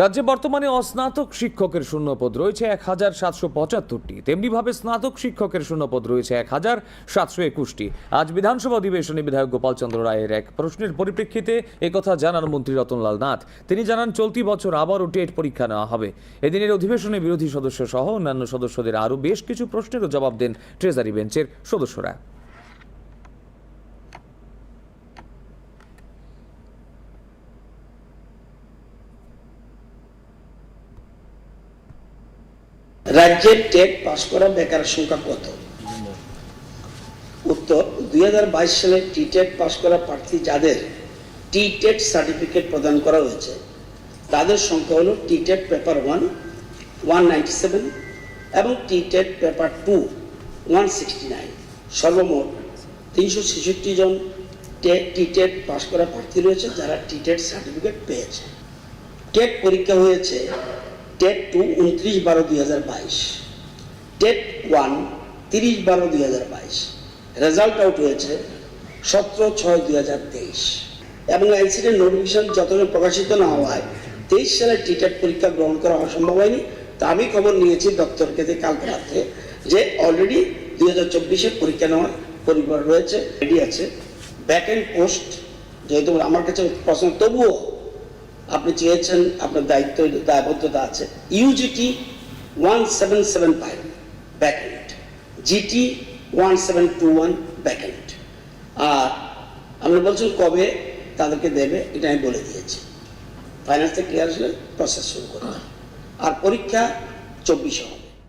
রাজ্যে বর্তমানে অস্নাতক শিক্ষকের শূন্যপদ রয়েছে এক হাজার সাতশো পঁচাত্তরটি। তেমনিভাবে স্নাতক শিক্ষকের শূন্যপদ রয়েছে এক হাজার সাতশো একুশটি। আজ বিধানসভা অধিবেশনে বিধায়ক গোপাল চন্দ্র রায়ের এক প্রশ্নের পরিপ্রেক্ষিতে একথা জানান মন্ত্রী রতনলাল নাথ। তিনি জানান, চলতি বছর আবারও টেট পরীক্ষা নেওয়া হবে। এদিনের অধিবেশনে বিরোধী সদস্য সহ অন্যান্য সদস্যদের আরও বেশ কিছু প্রশ্নেরও জবাব দেন ট্রেজারি বেঞ্চের সদস্যরা। রাজ্যের টেট পাশ করা বেকার সংখ্যা কত? উত্তর, দুই হাজার বাইশ সালে টি টেট পাশ করা প্রার্থী যাদের টি টেট সার্টিফিকেট প্রদান করা হয়েছে, তাদের সংখ্যা হলো টি TET paper one one ninety seven এবং টি TET paper two, one sixty nine. সর্বমোট তিনশো ছেষট্টি জন টি টেট পাশ করা প্রার্থী রয়েছে যারা টি টেট সার্টিফিকেট পেয়েছে। টেট পরীক্ষা হয়েছে টেট টু উনত্রিশ বারো দুই হাজার বাইশ। টেট ওয়ান তিরিশ বারো দুই হাজার বাইশ। রেজাল্ট আউট হয়েছে সতেরো ছয় দুই হাজার তেইশ। এবং এনসিডেন্ট নোটিফিকেশন যতদিন প্রকাশিত না হওয়ায় তেইশ সালে টিটেট পরীক্ষা গ্রহণ করা অসম্ভব হয়নি। তা আমি খবর নিয়েছি দপ্তরকে থেকে কালকে রাত্রে যে অলরেডি দুই হাজার চব্বিশে পরীক্ষা নেওয়ার পরিবার রয়েছে রেডি আছে। ব্যাক এন্ড পোস্ট যেহেতু আমার কাছে প্রশ্ন, তবুও আপনি চেয়েছেন, আপনার দায়িত্ব, দায়বদ্ধতা আছে। UGT one seven seven five vacant GT one seven two one vacant আর আপনি বলছেন কবে তাদেরকে দেবে, এটা আমি বলে দিয়েছি। ফাইন্যান্স থেকে ক্লিয়ার হলে প্রসেস শুরু করতে আর পরীক্ষা চব্বিশ হবে।